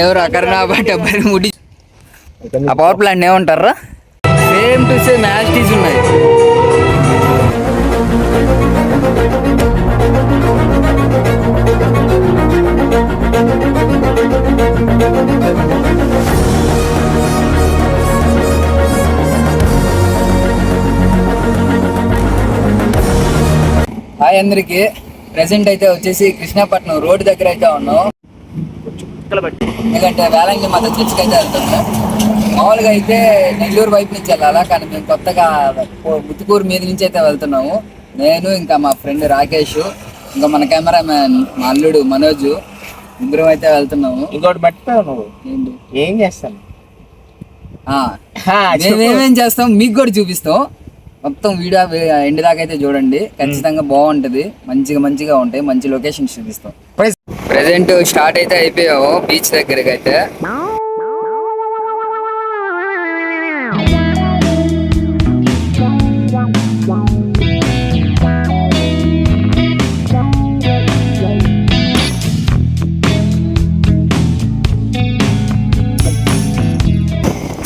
ఎవరు అక్కడ అబ్బాయి ముడి ఆ పవర్ ప్లాంట్ ఏమంటారా సేమ్ టు సేమ్ యాస్టీస్ ఉన్నాయి. హాయ్ అందరికి. ప్రెసెంట్ అయితే వచ్చేసి కృష్ణాపట్నం రోడ్ దగ్గర అయితే ఉన్నాం. ఎందుకంటే వేలంగి మత చర్చికి అయితే వెళ్తున్నాం మామూలుగా అయితే నెల్లూరు వైపు నుంచి వెళ్ళాలా కానీ మేము కొత్తగా ముత్తుకూరు మీద నుంచి అయితే వెళ్తున్నాము. నేను ఇంకా మా ఫ్రెండ్ రాకేష్ ఇంకా మన కెమెరామ్యాన్ మా అల్లుడు మనోజ్ ముగ్గురం అయితే వెళ్తున్నాము. ఇంకోటి పట్టుతావు నువ్వు. ఏంటి? ఏం చేస్తాను ఆ, మేమేమేం చేస్తాం? మీకు కూడా చూపిస్తాం. మొత్తం వీడియో ఎండ్ దాకా అయితే చూడండి. ఖచ్చితంగా బాగుంటది. మంచిగా మంచిగా ఉంటాయి. మంచి లొకేషన్స్ చూపిస్తాం. ప్రెసెంట్ స్టార్ట్ అయితే అయిపోయాము. బీచ్ దగ్గరికి అయితే.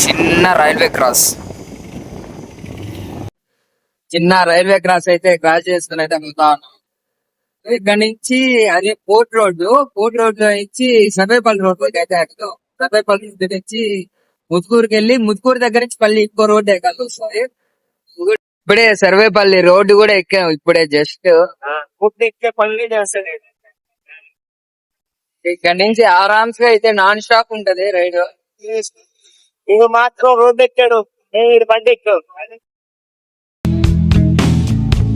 చిన్న రైల్వే క్రాస్. చిన్న రైల్వే క్రాస్ అయితే క్రాస్ చేసుకుని అయితే వెళ్తా ఉన్నాం. ఇక్కడ నుంచి అదే పోర్ట్ రోడ్ పోర్ట్ రోడ్ నుంచి సర్వేపల్లి రోడ్ అయితే ఎక్కుతాం సర్వేపల్లి రోడ్ నుంచి ముత్తుకూరుకి వెళ్ళి ముత్తుకూరు దగ్గర నుంచి మళ్ళీ ఇంకో రోడ్ ఎక్కాలి వస్తుంది ఇప్పుడే సర్వేపల్లి రోడ్డు కూడా ఎక్కాం ఇప్పుడే జస్ట్ ఎక్కే పనులు చేస్తాను ఇక్కడ నుంచి ఆరామ్స్గా అయితే నాన్ స్టాప్ ఉంటది రైడ్ ఇవి మాత్రం రోడ్డు ఎక్కాడు. నేను బండి ఎక్కాడు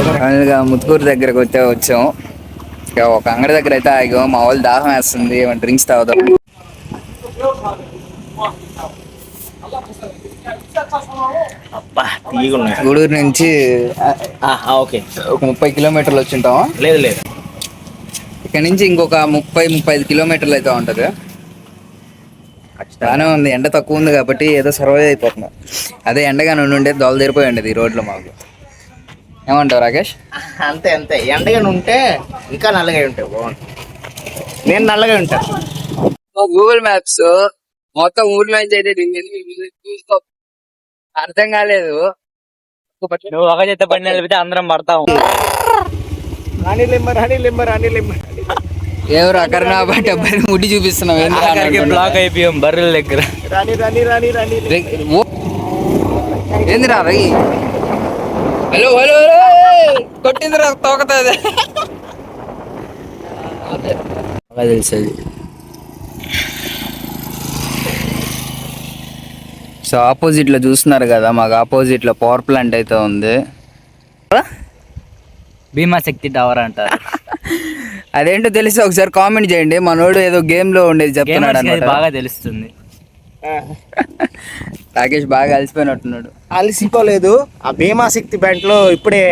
అయితే వచ్చేసాం టూ పెట్టు ఫైనల్గా ముత్తుకూరు దగ్గరకు వచ్చాం ఇక ఒక అంగడి దగ్గర అయితే ఆగాం. మా వాళ్ళు దాహం వేస్తుంది. ఏమైనా డ్రింక్స్ తాగుదాం. అబ్బా తీగున్నాయి గూడూరు నుంచి ఓకే. ఒక ముప్పై కిలోమీటర్లు వచ్చింటాం లేదు లేదు. ఇక్కడ నుంచి ఇంకొక ముప్పై ముప్పై ఐదు కిలోమీటర్లు అయితే ఉంటది. బాగానే ఉంది. ఎండ తక్కువ ఉంది కాబట్టి ఏదో సర్వైవ్ అయిపోతున్నాం. అదే ఎండగా నుండి దోల తీరిపోయి ఉండేది ఈ రోడ్లో మాకు. ఏమంటావు రాకేష్? అంతే అంతే. ఎండగా ఉంటే ఇంకా నల్లగా ఉంటాయి. బాగుంటుంది నేను నల్లగా ఉంటాను గూగుల్ మ్యాప్స్ మొత్తం ఊర్లో అర్థం కాలేదు. నువ్వు ఒక చేత బండి నిలిపితే అందరం పడతాం. రాణి ఎవరు అక్కడ బట్ అబ్బాయి ముడి చూపిస్తున్నాం ఏంది అని ఆఖరికి అంటున్నా. బ్లాక్ అయిపోయాం బర్రెల దగ్గర. రాణి రాణి రాణి రాణి రే- ఓ. ఏందిరా రై? హలో హలో హలో కొట్టిందిరా తోకతుంది తెలిసేది. సో ఆపోజిట్లో చూస్తున్నారు కదా మాకు ఆపోజిట్లో పవర్ ప్లాంట్ అయితే ఉంది. భీమా శక్తి టవర్ అంటారు. అదేంటో తెలిసి ఒకసారి కామెంట్ చేయండి. మనోడు ఏదో గేమ్లో ఉండేది చెప్తున్నాడు బాగా తెలుస్తుంది. రాకేష్ బాగా అలసిపోయినట్టున్నాడు అలసిపోలేదు. ఆ భీమా శక్తి బ్యాంక్లో ఇప్పుడే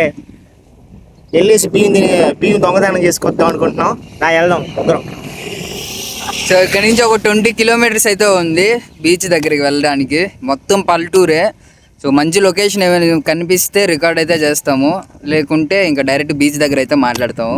వెళ్ళేసి బియ్యం బియ్యం దొంగతనం చేసుకొద్దాం అనుకుంటున్నాం. నా వెళ్దాం ముగ్గురం సో ఇక్కడ నుంచి ఒక ట్వంటీ కిలోమీటర్స్ అయితే ఉంది బీచ్ దగ్గరికి వెళ్ళడానికి. మొత్తం పల్లెటూరే. సో మంచి లొకేషన్ ఏమైనా కనిపిస్తే రికార్డ్ అయితే చేస్తాము. లేకుంటే ఇంకా డైరెక్ట్ బీచ్ దగ్గర అయితే మాట్లాడతాము.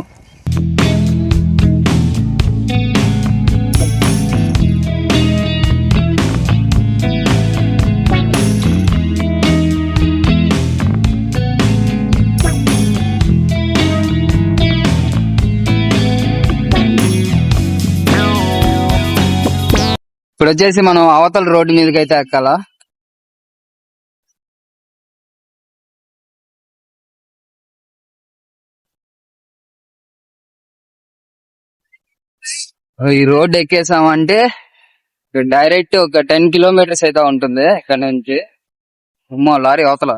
ఇప్పుడు వచ్చేసి మనం అవతల రోడ్డు మీదకి అయితే ఎక్కాలా ఈ రోడ్ ఎక్కేసామంటే డైరెక్ట్ ఒక టెన్ కిలోమీటర్స్ అయితే ఉంటుంది ఇక్కడ నుంచి. అమ్మో లారీ అవతల.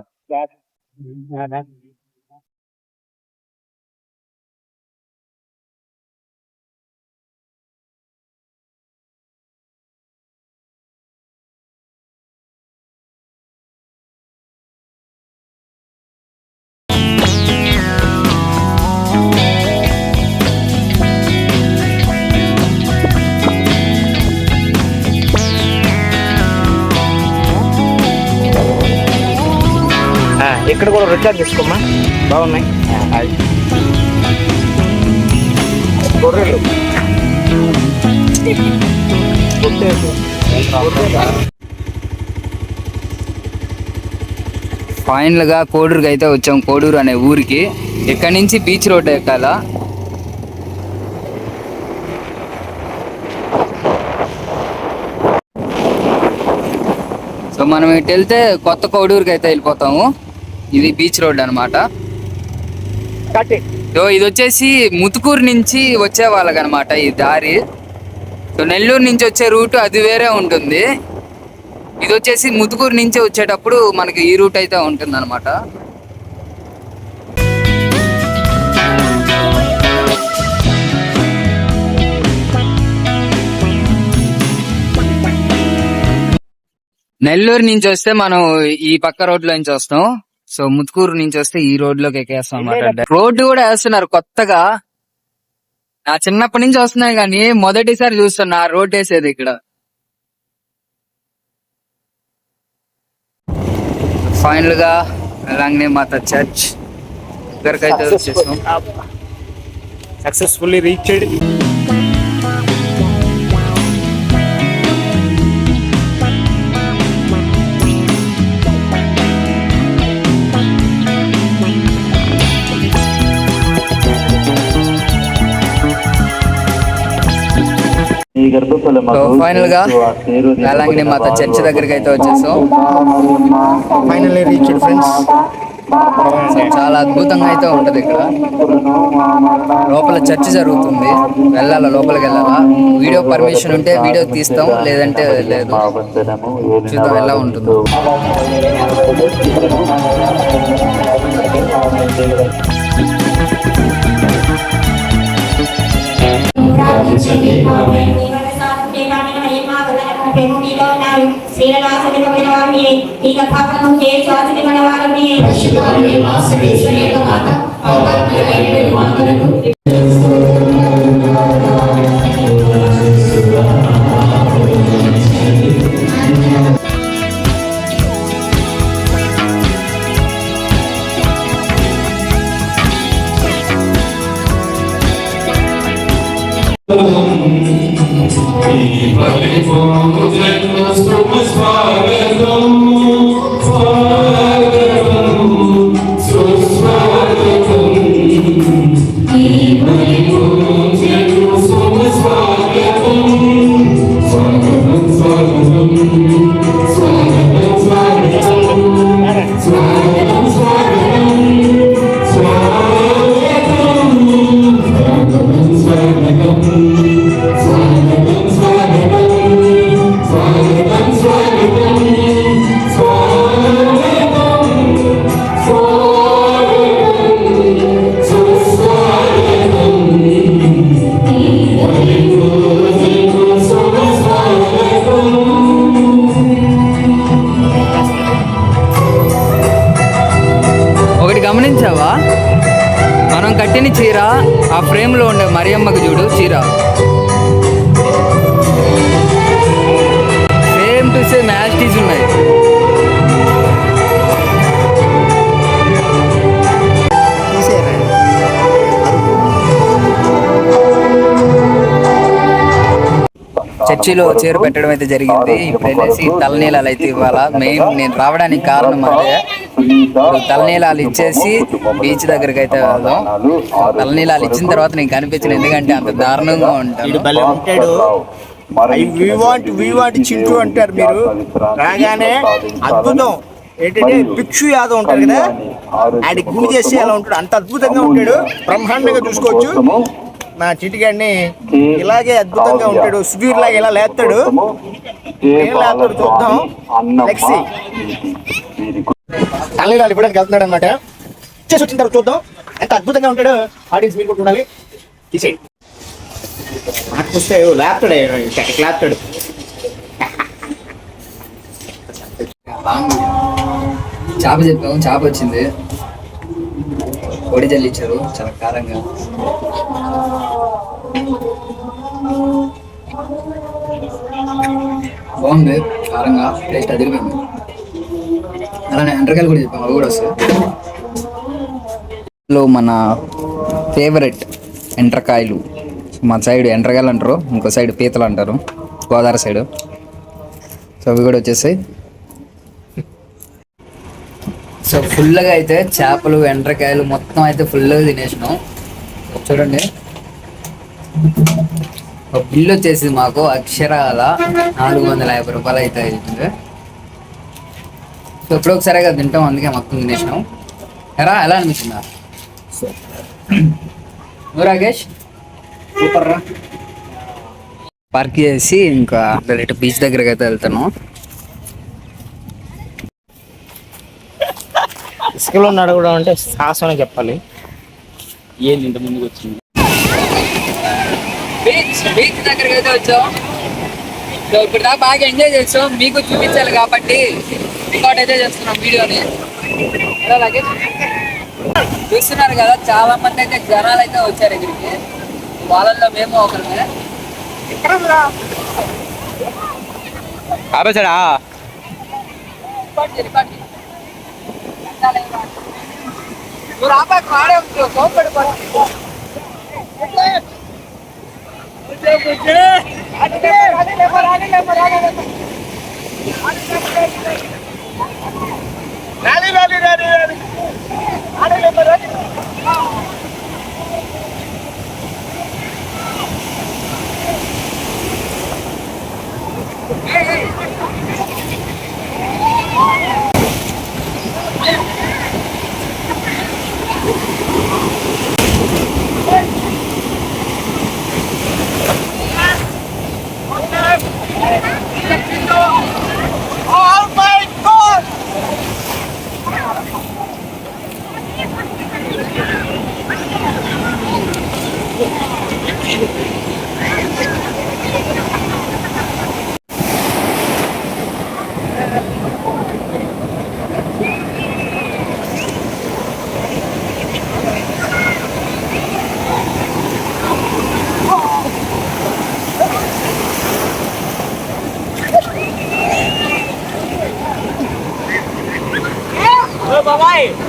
ఇక్కడ చేసుకోమ్మా బాగున్నాయి. గొర్రెలు. ఫైనల్గా కోడూరుకి అయితే వచ్చాం. కోడూరు అనే ఊరికి. ఇక్కడ నుంచి బీచ్ రోడ్ ఎక్కాలా? సో మనం ఇటు వెళ్తే కొత్త కోడూరుకి అయితే వెళ్ళిపోతాము. ఇది బీచ్ రోడ్. సో ఇది వచ్చేసి ముతుకూరు నుంచి వచ్చే వాళ్ళకనమాట ఈ దారి. సో నెల్లూరు నుంచి వచ్చే రూట్ అది వేరే ఉంటుంది. ఇది వచ్చేసి ముతుకూరు నుంచి వచ్చేటప్పుడు మనకి ఈ రూట్ అయితే ఉంటుంది అనమాట నెల్లూరు నుంచి వస్తే మనం ఈ పక్క రోడ్లో నుంచి వస్తాం. సో ముత్కూరు నుంచి వస్తే ఈ రోడ్లోకి ఎక్కేస్తాం అనమాట రోడ్డు కూడా వేస్తున్నారు కొత్తగా. నా చిన్నప్పటి నుంచి వస్తున్నాయి కానీ మొదటిసారి చూస్తున్నా ఆ రోడ్ వేసేది ఇక్కడ. ఫైనల్గా అలాగే మాత చర్చ్. దగ్గరకైతే వచ్చేసాం. సక్సెస్ఫుల్లీ రీచ్డ్ సో ఫైనల్గా అలాగే మాత చర్చ్ దగ్గరికి అయితే వచ్చేసాం. Finally reached friends. చాలా అద్భుతంగా అయితే ఉంటది ఇక్కడ. లోపల చర్చ్ జరుగుతుంది. వెళ్ళాలా లోపలికి వెళ్ళాలా? వీడియో పర్మిషన్ ఉంటే వీడియో తీస్తాం లేదంటే లేదు. చూద్దాం ఎలా ఉంటుందో. ఒకటి కుర్చీలో చీర పెట్టడం అయితే జరిగింది. ఇప్పుడు వెళ్ళేసి తలనీలాలు అయితే ఇవ్వాలా? మెయిన్ నేను రావడానికి కారణం అదే ఇప్పుడు తలనీలాలు ఇచ్చేసి బీచ్ దగ్గరికి అయితే వెళ్దాం. తలనీలాలు ఇచ్చిన తర్వాత నేను కనిపించిన ఎందుకంటే అంత దారుణంగా ఉంటాను ఉంటాడు. We want we want Chintu అంటారు మీరు. రాగానే అద్భుతం. ఏంటంటే భిక్షు యాదవ్ ఉంటాడు కదా? ఆడి గుడి చేసి అలా ఉంటాడు. అంత అద్భుతంగా ఉంటాడు. బ్రహ్మాండంగా చూసుకోవచ్చు. నా చిటిగాడిని ఇలాగే అద్భుతంగా ఉంటాడు. సుధీర్ లాగా ఇలా లేస్తాడు ఏం లేస్తాడు చూద్దాం. లెక్సీ. తల్లిదాలు ఇవ్వడానికి వెళ్తున్నాడు అనమాట చేసి వచ్చిన తర్వాత చూద్దాం. ఎంత అద్భుతంగా ఉంటాడు. ఆడియన్స్ మీరు కూడా చూడాలి తీసేయండి. నాకు చూస్తే లేపుతాడు. లేపుతాడు. చేప చెప్పాము చేప వచ్చింది. పొడి జల్లించారు. చాలా కారంగా. బాగుంది కారంగా టేస్ట్ అదిరిపోయింది. అలానే ఎండ్రకాయలు కూడా చెప్పాము అవి కూడా వస్తాయి. మన ఫేవరెట్ ఎండ్రకాయలు మా సైడ్ ఎండ్రకాయలు అంటారు ఇంకో సైడ్ పీతలు అంటారు గోదావరి సైడ్ సో అవి కూడా వచ్చేసాయి సో ఫుల్గా అయితే చేపలు ఎండ్రకాయలు మొత్తం అయితే ఫుల్గా తినేసినాం. చూడండి. బిల్లు వచ్చేసి మాకు అక్షరాల నాలుగు వందల యాభై రూపాయలు అయితే అవుతుంది సో ఎప్పుడో ఒకసారిగా తింటాం అందుకే మొత్తం తినేసినాం. ఎరా ఎలా అనిపించిందా? నువ్వు రాకేష్? సూపర్ రా పార్క్ చేసి ఇంకా డైరెక్ట్ బీచ్ దగ్గరికి అయితే వెళ్తాను ఇసుకలో నడవడం అంటే సాహసమనే చెప్పాలి. ఏంది ఇంత ముందుకు వచ్చింది? బీచ్ బీచ్ దగ్గరికి అయితే వచ్చాం. సో ఇప్పుడు దాకా బాగా ఎంజాయ్ చేసాం. మీకు చూపించాలి కాబట్టి రికార్డ్ అయితే చేస్తున్నాం వీడియోని. లాగేష్? చూస్తున్నారు కదా చాలా మంది అయితే జనాలు అయితే వచ్చారు ఇక్కడికి. వాళ్ళల్లో మేము ఒకరిమే ఆపేసాడా రికార్డ్ రికార్డ్ ಇವ್ರ ಹಬ್ಬ ಮಾಡೇ ಹೋಗ್ತೀವಿ ಸೋಂಪೆಡ್ ಬರ್ತೀವಿ ไป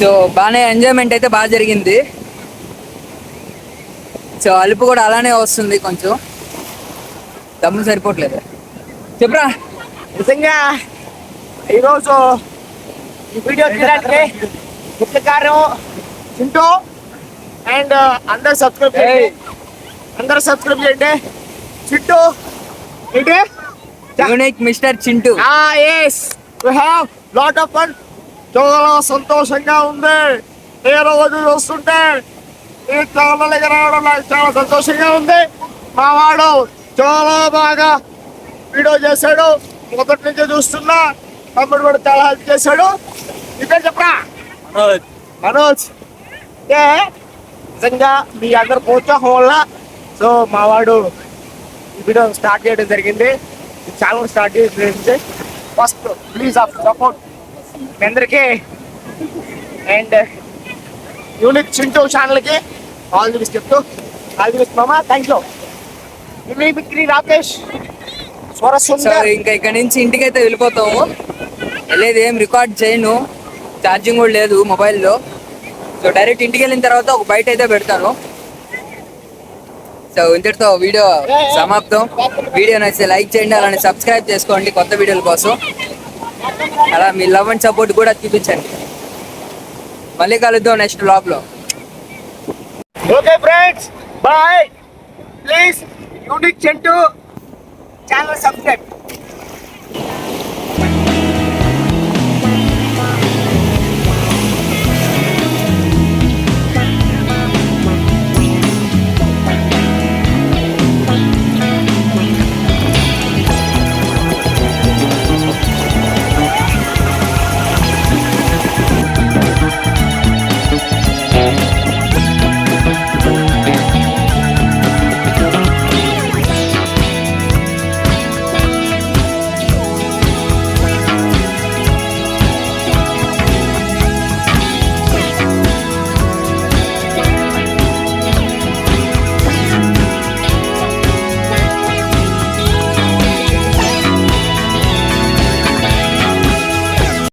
సో బాగానే ఎంజాయ్మెంట్ అయితే బాగా జరిగింది. సో అలుపు కూడా అలానే వస్తుంది కొంచెం. దమ్ము సరిపోవట్లేదు. చెప్పురా. నిజంగా ఈరోజు ఈ వీడియో తీయడానికి ముఖ్య కారణం చింటూ అండ్ అందరు సబ్స్క్రైబ్ చేయండి. అందరు సబ్స్క్రైబ్ చేయండి. చింటూ ఏంటి? Unique mister Chintu. Yes we have lot of fun చాలా సంతోషంగా ఉంది. ఏ రోజు చూస్తుంటే ఈ చాలా రావడం నాకు చాలా సంతోషంగా ఉంది. మా వాడు చాలా బాగా వీడియో చేశాడు. మొదటి నుంచి చూస్తున్నా. తమ్ముడు కూడా చాలా హెల్ప్ చేశాడు. ఇక్కడ చెప్పరా? మనోజ్. ఏ? నిజంగా మీ అందరు ప్రోత్సాహం వల్ల సో మా వాడు ఈ వీడియో స్టార్ట్ చేయడం జరిగింది. ఈ ఛానల్ స్టార్ట్ చేయడం జరిగింది ఫస్ట్ ప్లీజ్ ఆఫ్ సపోర్ట్ మీ అందరికీ. అండ్ యూనిక్ చింటూ ఛానల్కి ఆల్ ది చెప్తూ ఆల్ ది మామా థ్యాంక్ యూ బిక్రీ రాకేష్ స్వరసుందర్. ఇంకా ఇక్కడ నుంచి ఇంటికి అయితే వెళ్ళిపోతాము. వెళ్ళేది ఏం రికార్డ్ చేయను. ఛార్జింగ్ కూడా లేదు మొబైల్లో. సో డైరెక్ట్ ఇంటికి వెళ్ళిన తర్వాత ఒక బయట అయితే పెడతాను. సో ఇంతటితో వీడియో సమాప్తం. వీడియో నచ్చితే లైక్ చేయండి అలానే సబ్స్క్రైబ్ చేసుకోండి కొత్త వీడియోల కోసం. అలా మీ లవ్ అండ్ సపోర్ట్ కూడా చూపించండి. మళ్ళీ కలుద్దాం నెక్స్ట్ బ్లాగ్లో లో. Bye please unique Chintu channel subscribe